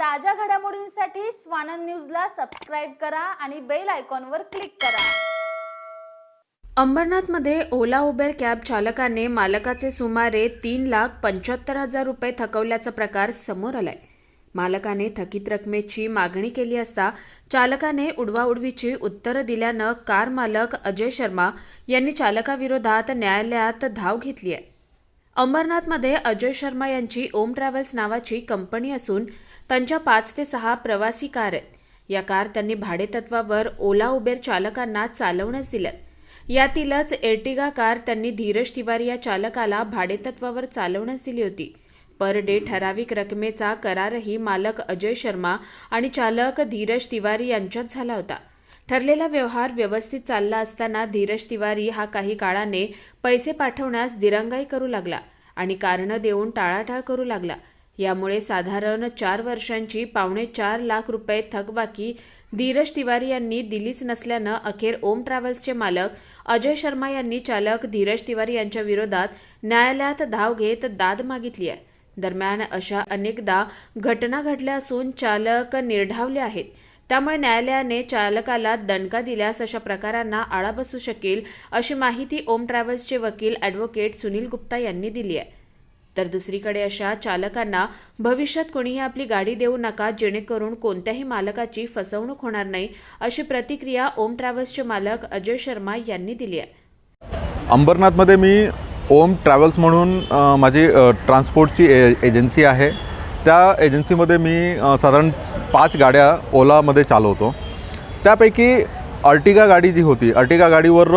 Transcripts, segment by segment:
ताज्या घडामोडींसाठी स्वानंद न्यूजला सबस्क्राईब करा आणि बेल आयकॉनवर क्लिक करा. अंबरनाथमध्ये ओला उबेर कॅब चालकाने मालकाचे सुमारे तीन लाख पंच्याहत्तर हजार रुपये थकवल्याचा प्रकार समोर आलाय. मालकाने थकीत रकमेची मागणी केली असता चालकाने उडवाउडवीची उत्तरं दिल्यानं कार मालक अजय शर्मा यांनी चालकाविरोधात न्यायालयात धाव घेतली आहे. अंबरनाथमध्ये अजय शर्मा यांची ओम ट्रॅव्हल्स नावाची कंपनी असून त्यांच्या पाच ते सहा प्रवासी कार आहेत. या कार त्यांनी भाडेतत्वावर ओला उबेर चालकांना चालवण्यास दिल्यात. यातीलच एर्टिगा कार त्यांनी धीरज तिवारी या चालकाला भाडेतत्वावर चालवण्यास दिली होती. पर डे ठराविक रकमेचा करारही मालक अजय शर्मा आणि चालक धीरज तिवारी यांच्यात झाला होता. ठरलेला व्यवहार व्यवस्थित चालला असताना धीरज तिवारी हा काही काळाने पैसे पाठवण्यास दिरंगाई करू लागला आणि कारणं देऊन टाळाटाळ करू लागला. यामुळे साधारण चार वर्षांची पावणे चार लाख रुपये थकबाकी धीरज तिवारी यांनी दिलीच नसल्यानं अखेर ओम ट्रॅव्हल्सचे मालक अजय शर्मा यांनी चालक धीरज तिवारी यांच्या विरोधात न्यायालयात धाव घेत दाद मागितली आहे. दरम्यान अशा अनेकदा घटना घडल्या असून चालक निर्ढावले आहेत. त्यामुळे न्यायालयाने चालकाला दणका दिल्यास अशा प्रकारांना आळा बसू शकेल अशी माहिती ओम ट्रॅव्हल्सचे वकील ॲडव्होकेट सुनील गुप्ता यांनी दिली आहे. तर दुसरीकडे अशा चालकांना भविष्यात कोणीही आपली गाडी देऊ नका जेणेकरून कोणत्याही मालकाची फसवणूक होणार नाही अशी प्रतिक्रिया ओम ट्रॅव्हल्सचे मालक अजय शर्मा यांनी दिली आहे. अंबरनाथमध्ये मी ओम ट्रॅव्हल्स म्हणून माझी ट्रान्सपोर्टची ए एजन्सी आहे. त्या एजन्सीमध्ये मी साधारण पाच गाड्या ओलामध्ये चालवतो. त्यापैकी अर्टिगा गाडी जी होती अर्टिगा गाडीवर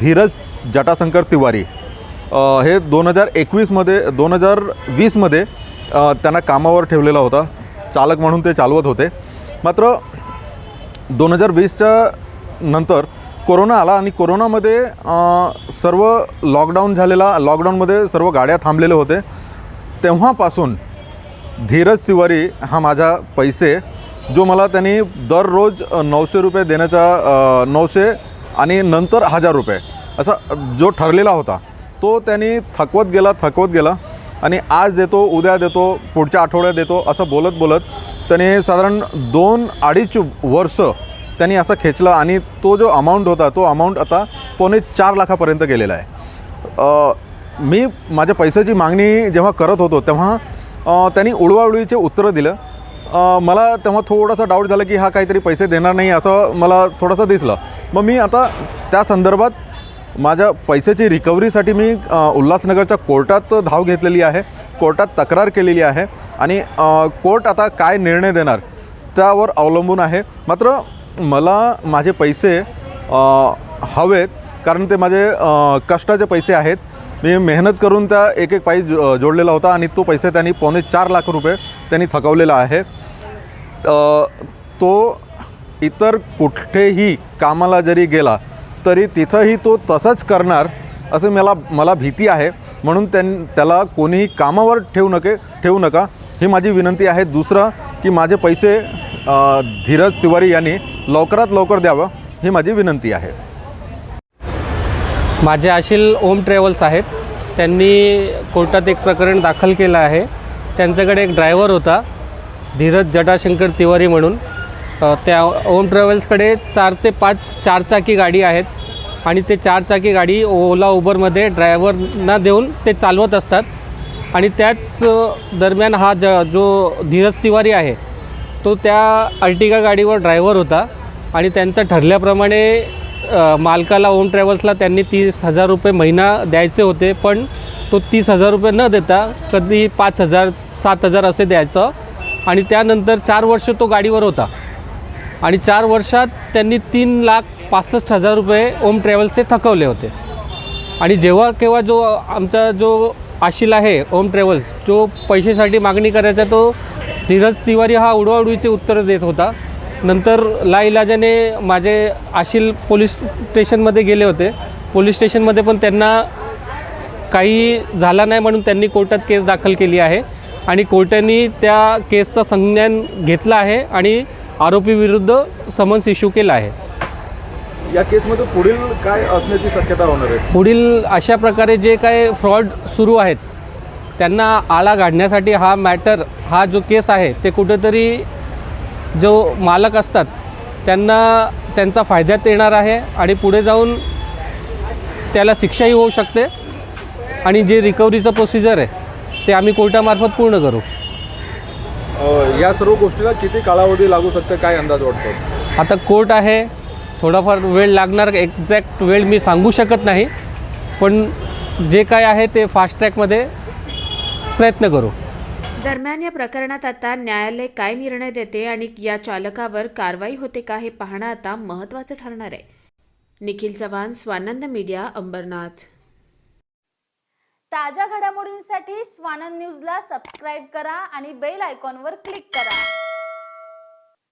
धीरज जटाशंकर तिवारी हे दोन हजार एकवीसमध्ये दोन हजार वीसमध्ये त्यांना कामावर ठेवलेला होता. चालक म्हणून ते चालवत होते. मात्र दोन हजार वीसच्या नंतर कोरोना आला आणि कोरोनामध्ये सर्व लॉकडाऊन झालेला लॉकडाऊनमध्ये सर्व गाड्या थांबलेले होते. तेव्हापासून धीरज तिवारी हा माझा पैसे जो मला त्यांनी दररोज नऊशे रुपये देण्याचा नऊशे आणि नंतर हजार रुपये असा जो ठरलेला होता तो त्यांनी थकवत गेला थकवत गेला आणि आज देतो उद्या देतो पुढच्या आठवड्यात देतो असं बोलत बोलत त्याने साधारण दोन अडीच वर्ष त्यांनी असं खेचलं आणि तो जो अमाऊंट होता तो अमाऊंट आता पावणे चार लाखापर्यंत गेलेला आहे. मी माझ्या पैशाची मागणी जेव्हा करत होतो तेव्हा त्यांनी उडवाउडवीचे उत्तरं दिलं. मला तेव्हा थोडासा डाऊट झाला की हा काहीतरी पैसे देणार नाही असं मला थोडंसं दिसलं. मग मी आता त्या संदर्भात माझ्या पैशाची रिकव्हरीसाठी मी उल्हासनगरच्या कोर्टात धाव घेतलेली आहे. कोर्टात तक्रार केलेली आहे. आणि कोर्ट आता काय निर्णय देणार त्यावर अवलंबून आहे. मात्र मला माझे पैसे हवेत कारण ते माझे कष्टाचे पैसे आहेत. मी मेहनत करून त्या एक एक पाई जो जोडलेला होता आणि तो पैसे त्यांनी पावणे चार लाख रुपये त्यांनी थकवलेला आहे. तो इतर कुठेही कामाला जरी गेला तरी तिथंही तो तसंच करणार असं मला मला भीती आहे. म्हणून त्यां त्याला कोणीही कामावर ठेवू नके ठेवू नका. ही माझी विनंती आहे. दुसरं की माझे पैसे धीरज तिवारी यांनी लवकरात लवकर द्यावं ही माझी विनंती आहे. माझे आशील ओम ट्रॅव्हल्स आहेत. त्यांनी कोर्टात एक प्रकरण दाखल केलं आहे. त्यांच्याकडे एक ड्रायव्हर होता धीरज जटाशंकर तिवारी म्हणून. त्या ओम ट्रॅव्हल्सकडे चार ते पाच चारचाकी गाडी आहेत आणि ते चारचाकी गाडी ओला उबरमध्ये ड्रायव्हरना देऊन ते चालवत असतात. आणि त्याच दरम्यान हा ज जो धीरज तिवारी आहे तो त्या अर्टिगा गाडीवर ड्रायव्हर होता आणि त्यांचं ठरल्याप्रमाणे मालकाला ओम ट्रॅव्हल्सला त्यांनी तीस हजार रुपये महिना द्यायचे होते पण तो तीस हजार रुपये न देता कधी पाच हजार सात हजार असे द्यायचं. आणि त्यानंतर चार वर्ष तो गाडीवर होता. आणि चार वर्षात त्यांनी तीन लाख पासष्ट हजार रुपये ओम ट्रॅव्हल्सचे थकवले होते. आणि जेव्हा केव्हा जो आमचा जो आशिल आहे ओम ट्रॅव्हल्स जो पैशासाठी मागणी करायचा तो धीरज तिवारी हा उडवाउडवीचे उत्तर देत होता. नंतर लाइलाजाने माझे आशिल पोलीस स्टेशनमध्ये गेले होते. पोलीस स्टेशनमध्ये पण त्यांना काही झाला नाही म्हणून त्यांनी कोर्टात केस दाखल केली आहे. आणि कोर्टाने त्या केसचा संज्ञान घेतला आहे आणि आरोपीविरुद्ध समन्स इश्यू केला आहे. या केसमध्ये पुढील काय असण्याची शक्यता होणार आहे? पुढील अशा प्रकारे जे काय फ्रॉड सुरू आहेत त्यांना आळा घालण्यासाठी हा मॅटर हा जो केस आहे ते कुठेतरी जो मालक असतात त्यांना त्यांचा फायद्यात येणार आहे आणि पुढे जाऊन त्याला शिक्षाही होऊ शकते. आणि जे रिकव्हरीचं प्रोसिजर आहे ते आम्ही कोर्टामार्फत पूर्ण करू. या सर्व गोष्टीला किती कालावधी लागू शकते? काय अंदाज वाटतो? आता कोर्ट आहे थोडाफार वेळ लागणार एक्झॅक्ट वेळ मी सांगू शकत नाही. पण जे काय आहे ते फास्ट ट्रॅकमध्ये प्रयत्न करू. दरम्यान या प्रकरणात आता न्यायालय काय निर्णय देते आणि या चालकावर कारवाई होते का हे पाहणं आता महत्त्वाचं ठरणार आहे. निखिल चव्हाण स्वानंद मीडिया अंबरनाथ. ताज्या घडामोडींसाठी स्वानंद न्यूजला सबस्क्राईब करा आणि बेल आयकॉनवर क्लिक करा.